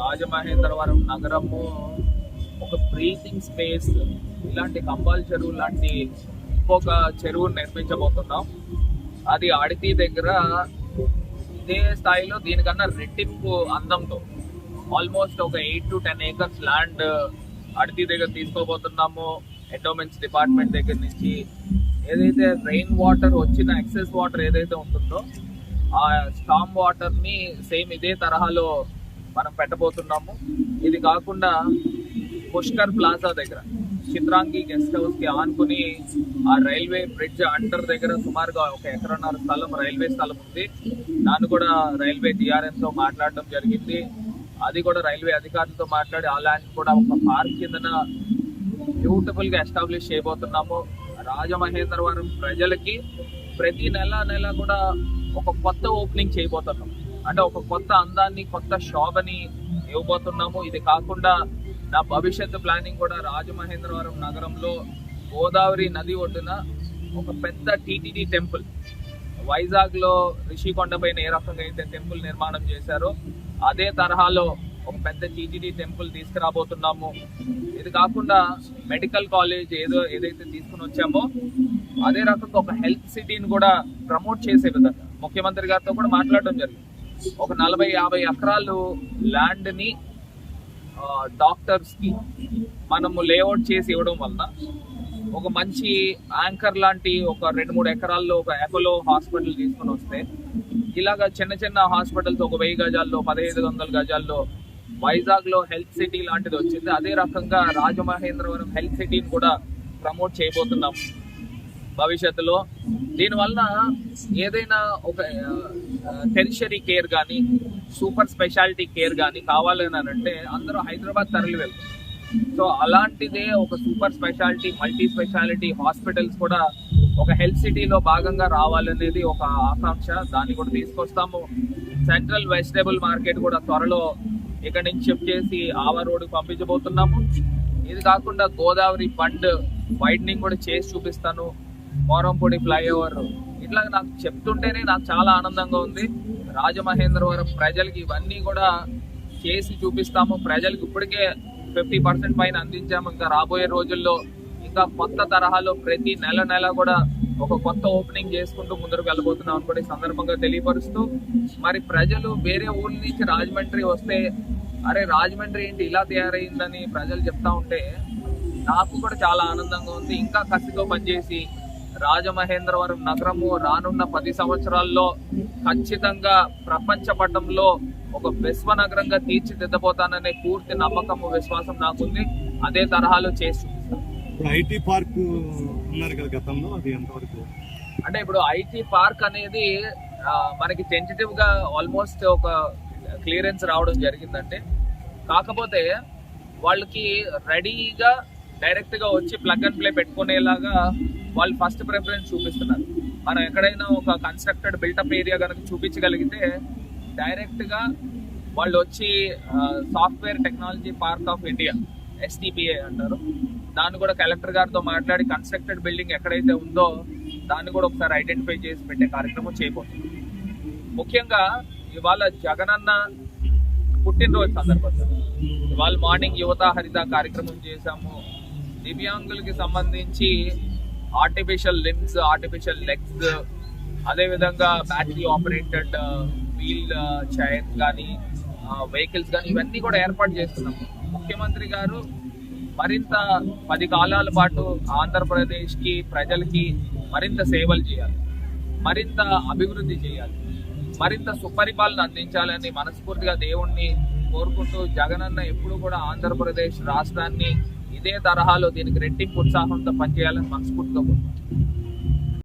రాజమహేంద్రవరం నగరము ఒక breathing space ఇలాంటి కంబాల్ చెరువు లాంటి ఇంకొక చెరువు నిర్మించబోతున్నాం. అది ఆడితి దగ్గర ఇదే స్థాయిలో దీనికన్నా రెట్టింపు అందంతో ఆల్మోస్ట్ ఒక eight to ten acres land అడితి దగ్గర తీసుకోబోతున్నాము. ఎండోమెంట్స్ డిపార్ట్మెంట్ దగ్గర నుంచి ఏదైతే రెయిన్ వాటర్ వచ్చిన ఎక్సెస్ వాటర్ ఏదైతే ఉంటుందో ఆ స్టామ్ వాటర్ని సేమ్ ఇదే తరహాలో మనం పెట్టబోతున్నాము. ఇది కాకుండా పుష్కర్ ప్లాజా దగ్గర చిత్రాంగి గెస్ట్ హౌస్కి ఆనుకుని ఆ రైల్వే బ్రిడ్జ్ అండర్ దగ్గర సుమారుగా ఒక ఎకరన్నర స్థలం రైల్వే స్థలం ఉంది. దాన్ని కూడా రైల్వే డిఆర్ఎం తో మాట్లాడడం జరిగింది. అది కూడా రైల్వే అధికారులతో మాట్లాడి ఆ ల్యాండ్ కూడా ఒక పార్క్ కిందన బ్యూటిఫుల్గా ఎస్టాబ్లిష్ చేయబోతున్నాము. రాజమహేంద్రవరం ప్రజలకి ప్రతి నెల నెల కూడా ఒక కొత్త ఓపెనింగ్ చేయబోతున్నాం అంటే ఒక కొత్త అందాన్ని కొత్త శోభని ఇవ్వబోతున్నాము. ఇది కాకుండా నా భవిష్యత్తు ప్లానింగ్ కూడా రాజమహేంద్రవరం నగరంలో గోదావరి నది ఒడ్డున ఒక పెద్ద టీటీడీ టెంపుల్ వైజాగ్లో రిషికొండ పైన ఏ రకంగా అయితే టెంపుల్ నిర్మాణం చేశారో. అదే తరహాలో ఒక పెద్ద టీటీడీ టెంపుల్ తీసుకురాబోతున్నాము. ఇది కాకుండా మెడికల్ కాలేజ్ ఏదో ఏదైతే తీసుకుని వచ్చామో అదే రకంగా ఒక హెల్త్ సిటీని కూడా ప్రమోట్ చేసే విధంగా ముఖ్యమంత్రి గారితో కూడా మాట్లాడడం జరిగింది. ఒక నలభై యాభై ఎకరాలు ల్యాండ్ని డాక్టర్స్కి మనము లేఅవుట్ చేసి ఇవ్వడం వలన ఒక మంచి యాంకర్ లాంటి ఒక రెండు మూడు ఎకరాల్లో ఒక అపోలో హాస్పిటల్ తీసుకొని వస్తే ఇలాగా చిన్న చిన్న హాస్పిటల్స్ ఒక వెయ్యి గజాల్లో పదహైదు వందల గజాల్లో వైజాగ్లో హెల్త్ సిటీ లాంటిది వచ్చింది. అదే రకంగా రాజమహేంద్రవరం హెల్త్ సిటీని కూడా ప్రమోట్ చేయబోతున్నాం. భవిష్యత్తులో. దీనివల్ల ఏదైనా ఒక టెరిషరీ కేర్ కానీ సూపర్ స్పెషాలిటీ కేర్ కానీ కావాలని అంటే అందరూ హైదరాబాద్ తరలి వెళ్తారు. సో అలాంటిదే ఒక super specialty multi specialty hospitals కూడా ఒక హెల్త్ సిటీలో భాగంగా రావాలనేది ఒక ఆకాంక్ష. దాన్ని కూడా తీసుకొస్తాము. సెంట్రల్ వెజిటేబుల్ మార్కెట్ కూడా త్వరలో ఇక్కడ నుంచి షిఫ్ట్ చేసి ఆవా రోడ్డు పంపించబోతున్నాము. ఇది కాకుండా గోదావరి ఫండ్ వైడనింగ్ కూడా చేసి చూపిస్తాను. మోరంపూడి ఫ్లైఓవర్. ఇట్లా నాకు చెప్తుంటేనే నాకు చాలా ఆనందంగా ఉంది. రాజమహేంద్రవరం ప్రజలకి ఇవన్నీ కూడా చేసి చూపిస్తాము. ప్రజలకు ఇప్పటికే ఫిఫ్టీ పర్సెంట్ పైన అందించాము. ఇంకా రాబోయే రోజుల్లో ఇంకా కొత్త తరహాలో ప్రతి నెల నెల కూడా ఒక కొత్త ఓపెనింగ్ చేసుకుంటూ ముందరకు వెళ్ళబోతున్నాం అని కూడా ఈ సందర్భంగా తెలియపరుస్తూ మరి ప్రజలు వేరే ఊళ్ళ నుంచి రాజమండ్రి వస్తే అరే రాజమండ్రి ఏంటి ఇలా తయారైందని ప్రజలు చెప్తా ఉంటే నాకు కూడా చాలా ఆనందంగా ఉంది. ఇంకా కసిగా పనిచేసి రాజమహేంద్రవరం నగరము రానున్న పది సంవత్సరాల్లో ఖచ్చితంగా ప్రపంచ పటంలో ఒక విశ్వ నగరంగా తీర్చిదిద్దబోతాననే పూర్తి నమ్మకము విశ్వాసం నాకుంది. అదే తరహాలో చేసి ఇప్పుడు ఐటీ పార్క్ ఉన్నారు కదా గతంలో అది ఎంతవరకు? అంటే ఇప్పుడు ఐటీ పార్క్ అనేది మనకి టెంటేటివ్గా ఆల్మోస్ట్ ఒక క్లియరెన్స్ రావడం జరిగిందంటే కాకపోతే వాళ్ళకి రెడీగా డైరెక్ట్గా వచ్చి ప్లగ్ అండ్ ప్లే పెట్టుకునేలాగా వాళ్ళు ఫస్ట్ ప్రిఫరెన్స్ చూపిస్తున్నారు. మనం ఎక్కడైనా ఒక కన్స్ట్రక్టెడ్ బిల్టప్ ఏరియా కనుక చూపించగలిగితే డైరెక్ట్గా వాళ్ళు వచ్చి software technology park of India STPA అంటారు. దాన్ని కూడా కలెక్టర్ గారితో మాట్లాడి కన్స్ట్రక్టెడ్ బిల్డింగ్ ఎక్కడైతే ఉందో దాన్ని కూడా ఒకసారి ఐడెంటిఫై చేసి పెట్టే కార్యక్రమం చేయబోతుంది ముఖ్యంగా ఇవాళ జగనన్న పుట్టినరోజు సందర్భంగా ఇవాళ మార్నింగ్ యువత హరిత కార్యక్రమం చేశాము. దివ్యాంగులకి సంబంధించి ఆర్టిఫిషియల్ లిమ్స్ ఆర్టిఫిషియల్ లెగ్స్ అదేవిధంగా బ్యాటరీ ఆపరేటెడ్ వీల్ చైర్స్ కానీ వెహికల్స్ కానీ ఇవన్నీ కూడా ఏర్పాటు చేస్తున్నాము ముఖ్యమంత్రి గారు మరింత పది కాలాల పాటు ఆంధ్రప్రదేశ్కి ప్రజలకి మరింత సేవలు చేయాలి. మరింత అభివృద్ధి చేయాలి. మరింత సుపరిపాలన అందించాలని మనస్ఫూర్తిగా దేవుణ్ణి కోరుకుంటూ జగనన్న ఎప్పుడు కూడా ఆంధ్రప్రదేశ్ రాష్ట్రాన్ని ఇదే తరహాలో దీనికి రెట్టింపు ఉత్సాహంతో పనిచేయాలని మనస్ఫూర్తిగా కోరుకుంటున్నాను